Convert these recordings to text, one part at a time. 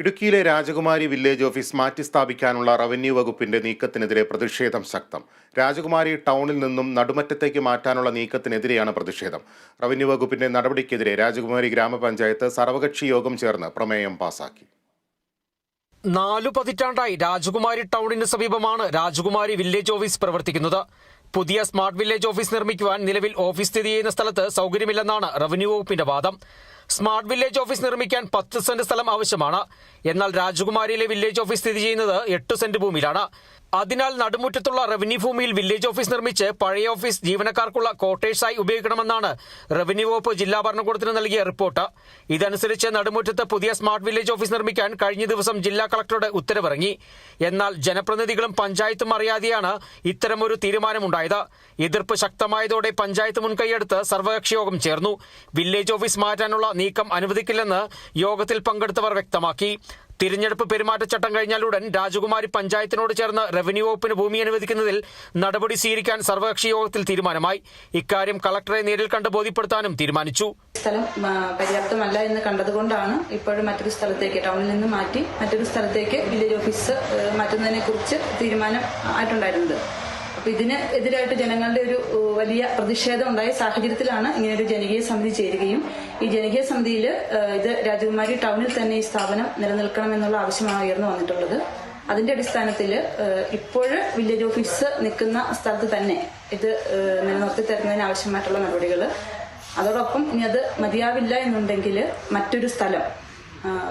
ഇടുക്കിയിലെ രാജകുമാരി village office മാറ്റി സ്ഥാപിക്കാനുള്ള റവന്യൂ വകുപ്പിന്റെ നീക്കത്തിനെതിരെ പ്രതിഷേധം ശക്തം. രാജകുമാരി ടൗണിൽ നിന്നും നടുമറ്റത്തേക്ക് മാറ്റാനുള്ള നീക്കത്തിനെതിരെയാണ് പ്രതിഷേധം. റവന്യൂ വകുപ്പിന്റെ നടപടിക്കെതിരെ രാജകുമാരി ഗ്രാമപഞ്ചായത്ത് സർവകക്ഷി യോഗം ചേർന്ന് പ്രമേയം പാസാക്കി. നാലു പതിറ്റാണ്ടായി രാജകുമാരി ടൗണിന് സമീപമാണ് രാജകുമാരി വില്ലേജ് ഓഫീസ് പ്രവർത്തിക്കുന്നത്. പുതിയ സ്മാർട്ട് വില്ലേജ് ഓഫീസ് നിർമ്മിക്കുവാൻ നിലവിൽ ഓഫീസ് സ്ഥിതി ചെയ്യുന്ന സ്ഥലത്ത് സൗകര്യമില്ലെന്നാണ് റവന്യൂ വകുപ്പിന്റെ വാദം. സ്മാർട്ട് വില്ലേജ് ഓഫീസ് നിർമ്മിക്കാൻ പത്ത് സെന്റ് സ്ഥലം ആവശ്യമാണ്. എന്നാൽ രാജകുമാരിയിലെ വില്ലേജ് ഓഫീസ് സ്ഥിതി ചെയ്യുന്നത് എട്ട് സെന്റ് ഭൂമിയിലാണ്. അതിനാൽ നടുമുറ്റത്തുള്ള റവന്യൂ ഭൂമിയിൽ വില്ലേജ് ഓഫീസ് നിർമ്മിച്ച് പഴയ ഓഫീസ് ജീവനക്കാർക്കുള്ള ക്വാർട്ടേഴ്സായി ഉപയോഗിക്കണമെന്നാണ് റവന്യൂ വകുപ്പ് ജില്ലാ ഭരണകൂടത്തിന് നൽകിയ റിപ്പോർട്ട്. ഇതനുസരിച്ച് നടുമുറ്റത്ത് പുതിയ സ്മാർട്ട് വില്ലേജ് ഓഫീസ് നിർമ്മിക്കാൻ കഴിഞ്ഞ ദിവസം ജില്ലാ കളക്ടറുടെ ഉത്തരവിറങ്ങി. എന്നാൽ ജനപ്രതിനിധികളും പഞ്ചായത്തും അറിയാതെയാണ് ഇത്തരമൊരു തീരുമാനമുണ്ടായത്. എതിർപ്പ് ശക്തമായതോടെ പഞ്ചായത്ത് മുൻകൈയെടുത്ത് സർവകക്ഷി യോഗം ചേർന്നു. വില്ലേജ് ഓഫീസ് മാറ്റാനുള്ള നീക്കം അനുവദിക്കില്ലെന്ന് യോഗത്തിൽ പങ്കെടുത്തവർ വ്യക്തമാക്കി. തിരഞ്ഞെടുപ്പ് പെരുമാറ്റച്ചട്ടം കഴിഞ്ഞാൽ ഉടൻ രാജകുമാരി പഞ്ചായത്തിനോട് ചേർന്ന് റവന്യൂ വകുപ്പിന് ഭൂമി അനുവദിക്കുന്നതിൽ നടപടി സ്വീകരിക്കാൻ സർവകക്ഷി യോഗത്തിൽ തീരുമാനമായി. ഇക്കാര്യം കളക്ടറെ നേരിൽ കണ്ട് ബോധ്യപ്പെടുത്താനും തീരുമാനിച്ചു. സ്ഥലം പര്യാപ്തമല്ല എന്ന് കണ്ടതുകൊണ്ടാണ് ഇപ്പോഴും മറ്റൊരു സ്ഥലത്തേക്ക് ടൗണിൽ നിന്ന് മാറ്റി മറ്റൊരു സ്ഥലത്തേക്ക് വില്ലേജ് ഓഫീസ് മാറ്റുന്നതിനെ കുറിച്ച് തീരുമാനം ആയിട്ടുണ്ടായിരുന്നത്. അപ്പൊ ഇതിന് എതിരായിട്ട് ജനങ്ങളുടെ ഒരു വലിയ പ്രതിഷേധം ഉണ്ടായ സാഹചര്യത്തിലാണ് ഇങ്ങനെ ഒരു ജനകീയ സമിതി ചേരുകയും ഈ ജനകീയ സമിതിയിൽ ഇത് രാജകുമാരി ടൗണിൽ തന്നെ ഈ സ്ഥാപനം നിലനിൽക്കണം എന്നുള്ള ആവശ്യമാണ് ഉയർന്നു വന്നിട്ടുള്ളത്. അതിന്റെ അടിസ്ഥാനത്തിൽ ഇപ്പോൾ വില്ലേജ് ഓഫീസ് നിൽക്കുന്ന സ്ഥലത്ത് തന്നെ ഇത് നിലനിർത്തി തരുന്നതിന് ആവശ്യമായിട്ടുള്ള നടപടികൾ അതോടൊപ്പം ഇനി അത് മതിയാവില്ല എന്നുണ്ടെങ്കിൽ മറ്റൊരു സ്ഥലം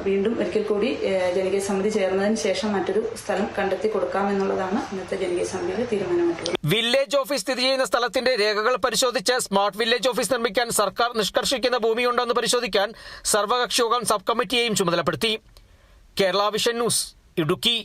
വീണ്ടും ഒരിക്കൽ കൂടി ജനകീയ സമിതി ചേർന്നതിന് ശേഷം മറ്റൊരു സ്ഥലം കണ്ടെത്തി കൊടുക്കാമെന്നുള്ളതാണ് ഇന്നത്തെ ജനകീയ സമിതിയുടെ തീരുമാനമായിട്ടുള്ളത്. വില്ലേജ് ഓഫീസ് സ്ഥിതി ചെയ്യുന്ന സ്ഥലത്തിന്റെ രേഖകൾ പരിശോധിച്ച് സ്മാർട്ട് വില്ലേജ് ഓഫീസ് നിർമ്മിക്കാൻ സർക്കാർ നിഷ്കർഷിക്കുന്ന ഭൂമിയുണ്ടെന്ന് പരിശോധിക്കാൻ സർവകക്ഷി യോഗം സബ് കമ്മിറ്റിയെയും ചുമതലപ്പെടുത്തി. Kerala vision news Idukki.